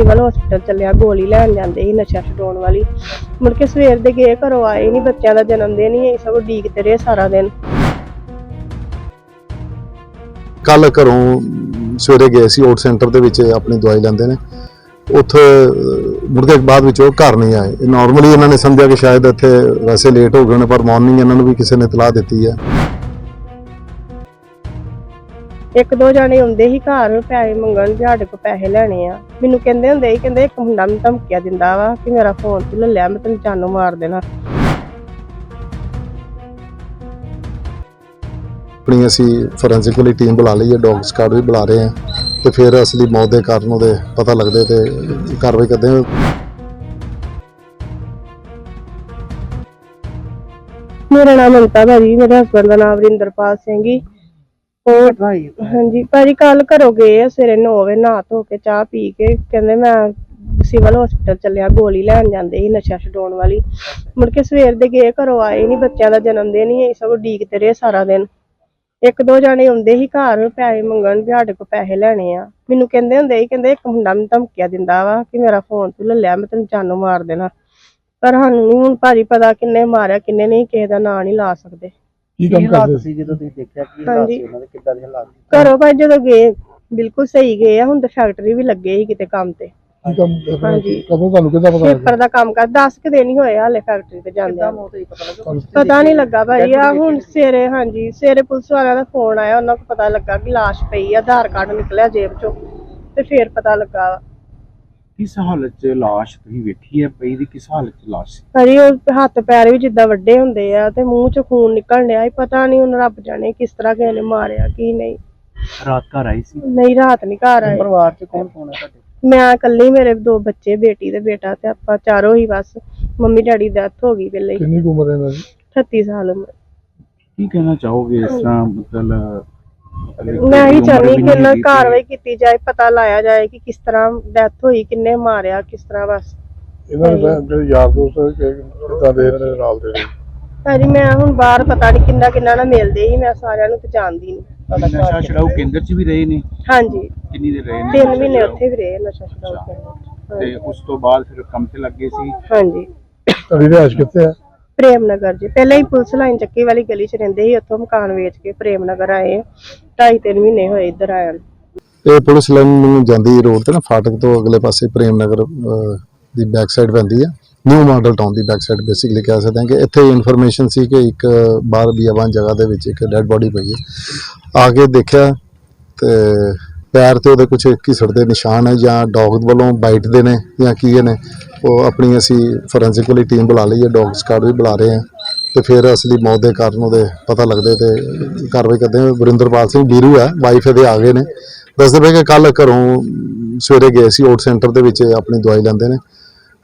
Civil hospital ਚੱਲਿਆ, ਗੋਲੀ ਲੈਣ ਜਾਂਦੇ ਸੀ ਨਸ਼ਾ ਛਡਾਉਣ ਵਾਲੀ। ਮੁੜ ਕੇ ਸਵੇਰ ਦੇ ਗਏ, ਘਰੋਂ ਆਏ ਨਹੀਂ ਬੱਚਿਆਂ ਦਾ ਜਨਮ ਦਿਨ ਹੀ ਸਭ ਡੀਕਦੇ ਰਹੇ ਸਾਰਾ ਦਿਨ। ਕੱਲ ਘਰੋਂ ਸਵੇਰੇ ਗਏ ਸੀ ਓਟ ਸੈਂਟਰ ਦੇ ਵਿੱਚ ਆਪਣੀ ਦਵਾਈ ਲੈਂਦੇ ਨੇ। ਉੱਥੇ ਮੁੜ ਕੇ ਬਾਅਦ ਵਿੱਚ ਉਹ ਘਰ ਨਹੀਂ ਆਏ। ਨਾਰਮਲੀ ਇਹਨਾਂ ਨੇ ਸਮਝਿਆ ਕਿ ਸ਼ਾਇਦ ਇੱਥੇ ਵੈਸੇ ਲੇਟ ਹੋ ਗਏ ਨੇ, ਪਰ ਮਾਰਨਿੰਗ ਇਹਨਾਂ ਨੂੰ ਵੀ ਕਿਸੇ ਨੇ ਇਤਲਾਹ ਦਿੱਤੀ ਹੈ। ਇੱਕ ਦੋ ਜਾਣੇ ਆਉਂਦੇ ਸੀ ਘਰ ਪੈਸੇ ਮੰਗਣ ਵੀ ਸਾਡੇ ਕੋਲ ਪੈਸੇ ਲੈਣੇ ਆ। ਮੈਨੂੰ ਕਹਿੰਦੇ ਹੁੰਦੇ ਸੀ ਕਹਿੰਦੇ ਇੱਕ ਮੁੰਡਾ ਮੈਨੂੰ ਧਮਕੀਆਂ ਦਿੰਦਾ ਵਾ ਕਿ ਮੇਰਾ ਫੋਨ ਤੂੰ ਲੈ ਲਿਆ ਮੈਂ ਤੈਨੂੰ ਜਾਨੋਂ ਮਾਰ ਦੇਣਾ। ਆਪਣੀ ਅਸੀਂ ਫੋਰੈਂਸਿਕ ਵਾਲੀ ਟੀਮ ਬੁਲਾ ਲਈ ਹੈ ਡੌਗ ਸਕਾਡ ਵੀ ਬੁਲਾ ਰਹੇ ਹਾਂ। ਤੇ ਫਿਰ ਅਸਲੀ ਮੌਤ ਦੇ ਕਾਰਨ ਉਹਦੇ ਪਤਾ ਲੱਗਦੇ ਤੇ ਕਾਰਵਾਈ ਕਰਦੇ ਹਾਂ। ਮੇਰਾ ਨਾਮ ਮਮਤਾ ਭਾਜੀ ਮੇਰੇ ਹਸਬੰਦ ਦਾ ਨਾਮ ਵਰਿੰਦਰਪਾਲ ਸਿੰਘ ਜੀ। ਉਹ ਹਾਂਜੀ ਭਾਜੀ ਕੱਲ ਘਰੋਂ ਗਏ ਆ ਸਵੇਰੇ 9 ਵਜੇ ਨਹਾ ਧੋ ਕੇ ਚਾਹ ਪੀ ਕੇ ਕਹਿੰਦੇ ਮੈਂ ਸਿਵਲ ਹਸਪੀਟਲ ਚੱਲਿਆ ਗੋਲੀ ਲੈਣ ਜਾਂਦੇ ਸੀ ਨਸ਼ਾ ਛਡਾਉਣ ਵਾਲੀ। ਮੁੜ ਕੇ ਸਵੇਰ ਦੇ ਗਏ ਘਰੋਂ ਆਏ ਨਹੀਂ ਬੱਚਿਆਂ ਦਾ ਜਨਮ ਦਿਨ ਹੀ ਸਭ ਡੀਕਦੇ ਰਹੇ ਸਾਰਾ ਦਿਨ। ਇੱਕ ਦੋ ਜਾਣੇ ਆਉਂਦੇ ਸੀ ਘਰ ਪੈਸੇ ਮੰਗਣ ਵੀ ਸਾਡੇ ਕੋਲ ਪੈਸੇ ਲੈਣੇ ਆ। ਮੈਨੂੰ ਕਹਿੰਦੇ ਹੁੰਦੇ ਸੀ ਕਹਿੰਦੇ ਇੱਕ ਮੁੰਡਾ ਮੈਨੂੰ ਧਮਕੀਆਂ ਦਿੰਦਾ ਵਾ ਕਿ ਮੇਰਾ ਫੋਨ ਤੂੰ ਲੈ ਲਿਆ ਮੈਂ ਤੈਨੂੰ ਜਾਨੋਂ ਮਾਰ ਦੇਣਾ। ਪਰ ਸਾਨੂੰ ਨਹੀਂ ਹੁਣ ਭਾਜੀ ਪਤਾ ਕਿੰਨੇ ਮਾਰਿਆ ਕਿੰਨੇ ਨਹੀਂ ਕਿਸੇ ਦਾ ਨਾਂ ਨਹੀਂ ਲਾ ਸਕਦੇ। ਕੀ ਕੰਮ ਕਰਦੇ ਸੀ ਜਦੋਂ ਤੁਸੀਂ ਦੇਖਿਆ ਕੀ ਹਾਲਾਤ। ਸੀ ਉਹਨਾਂ ਦੇ ਕਿੱਦਾਂ ਦੇ ਹਾਲਾਤ ਸੀ? ਘਰੋਂ ਭਾਈ ਜਦੋਂ ਗਏ ਬਿਲਕੁਲ ਸਹੀ ਗਏ ਆ ਹੁਣ ਤਾਂ ਫੈਕਟਰੀ ਵੀ ਲੱਗੇ ਸੀ ਕਿਤੇ ਕੰਮ ਤੇ। ਕੀ ਕੰਮ ਕਰਦੇ ਹਾਂਜੀ। ਕਦੋਂ ਤੁਹਾਨੂੰ ਕਿੱਦਾਂ ਪਤਾ ਪੇਪਰ ਦਾ ਕੰਮ ਕਰ 10 ਕੁ ਦਿਨ ਹੀ ਹੋਏ ਆ ਹਲੇ ਫੈਕਟਰੀ ਤੇ ਜਾਂਦੇ ਆ। ਮੌਤ ਹੋਈ ਪਤਾ ਲੱਗਾ हाँ ਪਤਾ ਨਹੀਂ ਲੱਗਾ ਭਾਈ ਆ ਹੁਣ ਸਵੇਰੇ ਹਾਂਜੀ ਸਵੇਰੇ ਪੁਲਿਸ ਵਾਲਿਆਂ ਦਾ ਫੋਨ ਆਇਆ ਉਹਨਾਂ ਨੂੰ ਪਤਾ ਲੱਗਾ ਕਿ ਲਾਸ਼ ਪਈ ਆ ਆਧਾਰ ਕਾਰਡ ਨਿਕਲਿਆ ਜੇਬ ਚੋਂ ਤੇ ਫੇਰ ਪਤਾ ਲੱਗਾ। ਕਿਸ ਹਾਲਤ 'ਚ ਲਾਸ਼ ਤੁਸੀਂ ਵੇਖੀ ਹੈ? ਪਈ ਦੀ ਕਿਸ ਹਾਲਤ 'ਚ ਲਾਸ਼ ਸੀ? ਭਾਜੀ ਉਹ ਹੱਥ ਪੈਰ ਵੀ ਜਿੱਦਾਂ ਵੱਡੇ ਹੁੰਦੇ ਆ ਤੇ ਮੂੰਹ ਚੋਂ ਖੂਨ ਨਿਕਲ ਰਿਹਾ ਸੀ। ਪਤਾ ਨਹੀਂ ਹੁਣ ਰੱਬ ਜਾਣੇ ਕਿਸ ਤਰ੍ਹਾਂ ਕਿਸੇ ਨੇ ਮਾਰਿਆ ਕੀ ਨਹੀਂ। ਰਾਤ ਘਰ ਆਈ ਸੀ? ਨਹੀਂ ਰਾਤ ਨਹੀਂ ਘਰ ਆਏ। ਪਰਿਵਾਰ ਚ ਕੌਣ ਕੌਣ ਹੈ ਤੁਹਾਡੇ? ਮੈਂ ਇਕੱਲੀ ਮੇਰੇ ਦੋ ਬੱਚੇ ਬੇਟੀ ਤੇ ਬੇਟਾ ਤੇ ਆਪਾਂ ਚਾਰੋਂ ਹੀ ਬਸ। ਮੰਮੀ ਡੈਡੀ ਦੀ ਡੈਥ ਹੋ ਗਈ ਪਹਿਲੇ ਹੀ। ਕਿੰਨੀ ਕੁ ਉਮਰ ਹੈ ਇਹਨਾਂ ਦੀ? 38 ਸਾਲ ਉਮਰ। ਕੀ ਕਹਿਣਾ ਚਾਹੋਗੇ ਇਸ ਤਰ੍ਹਾਂ ਮਤਲਬ ਮੈਂ ਹੀ ਵੀ ਕਿ ਇਹਨਾਂ ਕਾਰਵਾਈ ਕੀਤੀ ਜਾਏ ਪਤਾ ਲਾਇਆ ਜਾਏ ਕਿ ਕਿਸ ਤਰ੍ਹਾਂ ਡੈਥ ਹੋਈ ਕਿੰਨੇ ਮਾਰਿਆ ਕਿਸ ਤਰ੍ਹਾਂ ਬਸ। ਇਹਨਾਂ ਦੇ ਤਾਂ ਜਿਹੜੇ ਯਾਰ ਦੋਸਤ ਹੈ ਕਿ ਕਿੱਦਾਂ ਦੇ ਇਹਨਾਂ ਦੇ ਨਾਲ ਦੇ ਰਹੇ। ਭਾਜੀ ਮੈਂ ਹੁਣ ਬਾਹਰ ਪਤਾ ਨਹੀਂ ਕਿੰਨਾ ਕਿੰਨਾ ਨਾਲ ਮਿਲਦੇ ਹੀ ਮੈਂ ਸਾਰਿਆਂ ਨੂੰ ਪਛਾਣਦੀ ਨਹੀਂ ਨਸ਼ਾ ਛਡਾਊ ਕੇਂਦਰ 'ਚ ਵੀ ਰਹੇ ਨੇ? ਹਾਂਜੀ। ਕਿੰਨੀ ਦੇ ਰਹੇ ਨੇ? ਤਿੰਨ ਮਹੀਨੇ ਉੱਥੇ ਵੀ ਰਹੇ ਨਸ਼ਾ ਛਡਾਊ ਕੇਂਦਰ ਤੇ ਉਸ ਤੋਂ ਬਾਅਦ ਫਿਰ ਕੰਮ ਤੇ ਲੱਗੇ ਸੀ? ਹਾਂਜੀ। ਤੁਹਾਡੀ ਰਿਹਾਇਸ਼ ਕਿੱਥੇ ਹੈ ਪ੍ਰੇਮ ਨਗਰ ਜੀ। ਪਹਿਲਾਂ ਹੀ ਪੁਲਿਸ ਲਾਈਨ ਚੱਕੀ ਵਾਲੀ ਗਲੀ 'ਚ ਰਹਿੰਦੇ ਸੀ ਉੱਥੋਂ ਮਕਾਨ ਵੇਚ ਕੇ ਪ੍ਰੇਮ ਨਗਰ ਆਏ ਢਾਈ ਤਿੰਨ ਮਹੀਨੇ ਹੋਏ ਇੱਧਰ ਆਇਆ ਨੂੰ। ਪੁਲਿਸ ਲਾਈਨ ਨੂੰ ਜਾਂਦੀ ਰੋਡ ਤੇ ਨਾ ਫਾਟਕ ਤੋਂ ਅਗਲੇ ਪਾਸੇ ਪ੍ਰੇਮ ਨਗਰ ਅਹ, ਦੀ ਬੈਕ ਸਾਈਡ ਪੈਂਦੀ ਹੈ ਨਿਊ ਮਾਡਲ ਟਾਊਨ ਦੀ ਬੈਕ ਸਾਈਡ ਬੇਸਿਕਲੀ ਕਹਿ ਸਕਦੇ ਹਾਂ ਕਿ ਇੱਥੇ ਇਨਫੋਰਮੇਸ਼ਨ ਸੀ ਕਿ ਇੱਕ ਬਾਹਰ ਬੀਆਬਾਨ ਜਗ੍ਹਾ ਦੇ ਵਿੱਚ ਇੱਕ ਡੈੱਡ ਬੋਡੀ ਪਈ ਹੈ ਆ ਕੇ ਦੇਖਿਆ ਤੇ ਪੈਰ ਤੇ ਉਹਦੇ ਕੁਝ ਘਿਸੜ ਦੇ ਨਿਸ਼ਾਨ ਹੈ ਜਾਂ ਡੌਗ ਵੱਲੋਂ ਬਾਈਟ ਦੇ ਨੇ ਜਾਂ ਕੀ ਨੇ ਉਹ ਆਪਣੀ ਅਸੀਂ ਫੋਰੈਂਸਿਕ ਵਾਲੀ ਟੀਮ ਬੁਲਾ ਲਈ ਹੈ ਡੌਗ ਸਕਾਡ ਵੀ ਬੁਲਾ ਰਹੇ ਹਾਂ। ਤੇ ਫਿਰ ਅਸਲੀ ਮੌਤ ਦੇ ਕਾਰਨ ਉਹਦੇ ਪਤਾ ਲੱਗਦੇ ਤੇ ਕਾਰਵਾਈ ਕਰਦੇ ਹਾਂ। ਵਰਿੰਦਰਪਾਲ ਸਿੰਘ ਬੀਰੂ ਹੈ ਵਾਈਫ ਇਹਦੇ ਆ ਗਏ ਨੇ। ਦੱਸਦੇ ਪਏ ਕਿ ਕੱਲ ਘਰੋਂ ਸਵੇਰੇ ਗਏ ਸੀ ਓਟ ਸੈਂਟਰ ਦੇ ਵਿੱਚ ਆਪਣੀ ਦਵਾਈ ਲੈਂਦੇ ਨੇ।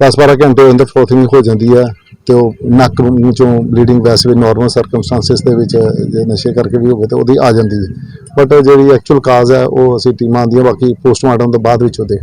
10-12 ਘੰਟੇ ਹੋ ਜਾਂਦੇ ਫਲੋਥਿੰਗ ਹੋ ਜਾਂਦੀ ਹੈ ਤੇ ਉਹ ਨੱਕ ਮੂੰਹ ਚੋਂ ਬਲੀਡਿੰਗ ਵੈਸੇ ਵੀ ਨਾਰਮਲ ਸਰਕਮਸਟੈਂਸਸ ਦੇ ਵਿੱਚ, ਜੇ ਨਸ਼ੇ ਕਰਕੇ ਵੀ ਹੋਵੇ ਤਾਂ ਉਹਦੀ ਆ ਜਾਂਦੀ ਹੈ। ਬਟ ਜਿਹੜੀ ਐਕਚੁਅਲ ਕਾਜ਼ ਹੈ, ਉਹ ਅਸੀਂ ਟੀਮਾਂ ਆਉਂਦੀਆਂ ਬਾਕੀ ਪੋਸਟਮਾਰਟਮ ਤੋਂ ਬਾਅਦ ਵਿੱਚ ਉਹ ਦੇਖਦੇ